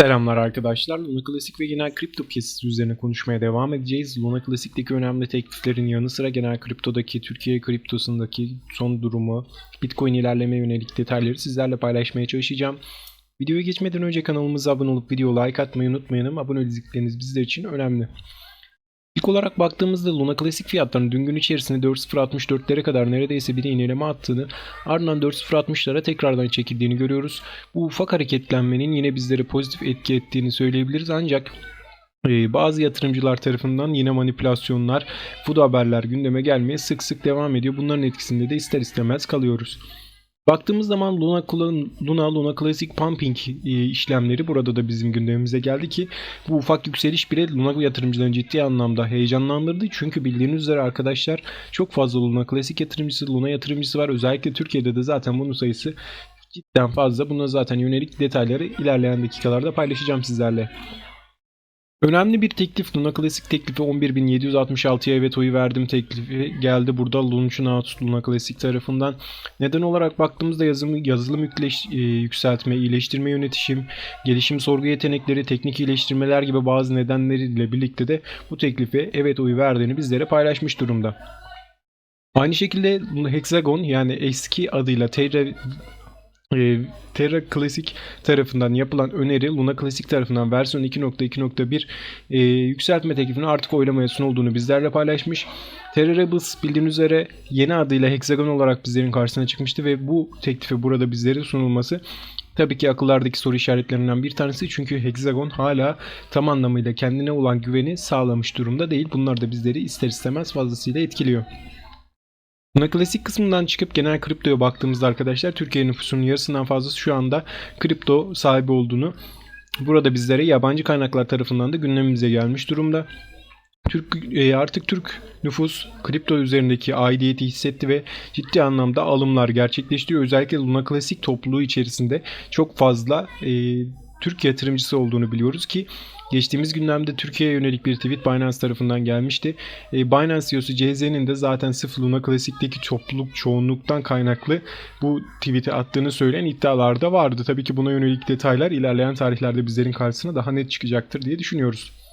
Selamlar arkadaşlar. Luna Classic ve genel kripto piyasası üzerine konuşmaya devam edeceğiz. Luna Classic'teki önemli tekliflerin yanı sıra genel kriptodaki, Türkiye kriptosundaki son durumu, Bitcoin ilerleme yönelik detayları sizlerle paylaşmaya çalışacağım. Videoya geçmeden önce kanalımıza abone olup video like atmayı unutmayalım. Abonelikleriniz bizler için önemli. İlk olarak baktığımızda Luna Classic fiyatlarının dün gün içerisinde 4.064'lere kadar neredeyse bir iğneleme attığını ardından 4.060'lara tekrardan çekildiğini görüyoruz. Bu ufak hareketlenmenin yine bizlere pozitif etki ettiğini söyleyebiliriz ancak e, bazı yatırımcılar tarafından yine manipülasyonlar, food haberler gündeme gelmeye sık sık devam ediyor. Bunların etkisinde de ister istemez kalıyoruz. Baktığımız zaman Luna, Luna, Luna Classic Pumping e, işlemleri burada da bizim gündemimize geldi ki bu ufak yükseliş bile Luna yatırımcılarını ciddi anlamda heyecanlandırdı. Çünkü bildiğiniz üzere arkadaşlar çok fazla Luna Classic yatırımcısı, Luna yatırımcısı var. Özellikle Türkiye'de de zaten bunun sayısı cidden fazla. Buna zaten yönelik detayları ilerleyen dakikalarda paylaşacağım sizlerle. Önemli bir teklif Luna Classic teklifi 11.766'ya evet oyu verdim teklifi geldi burada Launchnout Luna Classic tarafından. Neden olarak baktığımızda yazılım, yazılım yükleş, e, yükseltme, iyileştirme yönetişim, gelişim sorgu yetenekleri, teknik iyileştirmeler gibi bazı nedenleriyle birlikte de bu teklife evet oyu verdiğini bizlere paylaşmış durumda. Aynı şekilde Hexagon yani eski adıyla Terra e, Terra Classic tarafından yapılan öneri Luna Classic tarafından versiyon 2.2.1 e, yükseltme teklifinin artık oylamaya sunulduğunu bizlerle paylaşmış. Terra Rebels bildiğiniz üzere yeni adıyla Hexagon olarak bizlerin karşısına çıkmıştı ve bu teklifi burada bizlere sunulması Tabii ki akıllardaki soru işaretlerinden bir tanesi çünkü Hexagon hala tam anlamıyla kendine olan güveni sağlamış durumda değil. Bunlar da bizleri ister istemez fazlasıyla etkiliyor. Buna klasik kısmından çıkıp genel kriptoya baktığımızda arkadaşlar Türkiye nüfusunun yarısından fazlası şu anda kripto sahibi olduğunu burada bizlere yabancı kaynaklar tarafından da gündemimize gelmiş durumda. Türk e, artık Türk nüfus kripto üzerindeki aidiyeti hissetti ve ciddi anlamda alımlar gerçekleştiriyor. Özellikle Luna Classic topluluğu içerisinde çok fazla e, Türk yatırımcısı olduğunu biliyoruz ki geçtiğimiz gündemde Türkiye'ye yönelik bir tweet Binance tarafından gelmişti. E, Binance CEO'su CZ'nin de zaten sırf Luna Classic'teki topluluk çoğunluktan kaynaklı bu tweet'i attığını söyleyen iddialar da vardı. Tabii ki buna yönelik detaylar ilerleyen tarihlerde bizlerin karşısına daha net çıkacaktır diye düşünüyoruz.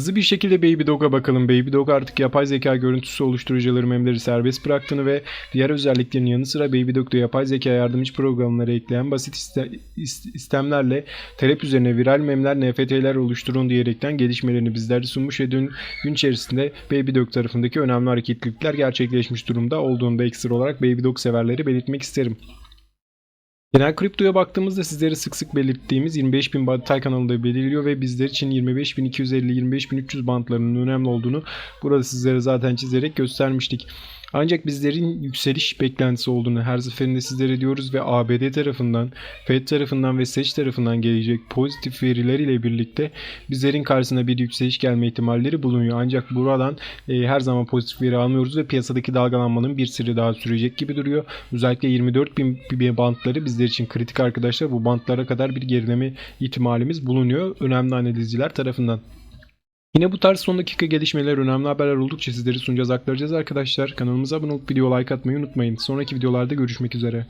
Hızlı bir şekilde Baby Dog'a bakalım. Baby Dog artık yapay zeka görüntüsü oluşturucuları memleri serbest bıraktığını ve diğer özelliklerin yanı sıra Baby Dog'da yapay zeka yardımcı programları ekleyen basit istemlerle talep üzerine viral memler, NFT'ler oluşturun diyerekten gelişmelerini bizlere sunmuş ve dün gün içerisinde Baby Dog tarafındaki önemli hareketlilikler gerçekleşmiş durumda olduğunu da ekstra olarak Baby Dog severleri belirtmek isterim. Genel kriptoya baktığımızda sizlere sık sık belirttiğimiz 25.000 Batay kanalında belirliyor ve bizler için 25.250-25.300 bantlarının önemli olduğunu burada sizlere zaten çizerek göstermiştik. Ancak bizlerin yükseliş beklentisi olduğunu her seferinde sizlere diyoruz ve ABD tarafından, Fed tarafından ve SEC tarafından gelecek pozitif veriler ile birlikte bizlerin karşısına bir yükseliş gelme ihtimalleri bulunuyor. Ancak buradan e, her zaman pozitif veri almıyoruz ve piyasadaki dalgalanmanın bir sürü daha sürecek gibi duruyor. Özellikle 24 bin bantları bizler için kritik arkadaşlar. Bu bantlara kadar bir gerileme ihtimalimiz bulunuyor önemli analizciler tarafından. Yine bu tarz son dakika gelişmeler, önemli haberler oldukça sizleri sunacağız, aktaracağız arkadaşlar. Kanalımıza abone olup video like atmayı unutmayın. Sonraki videolarda görüşmek üzere.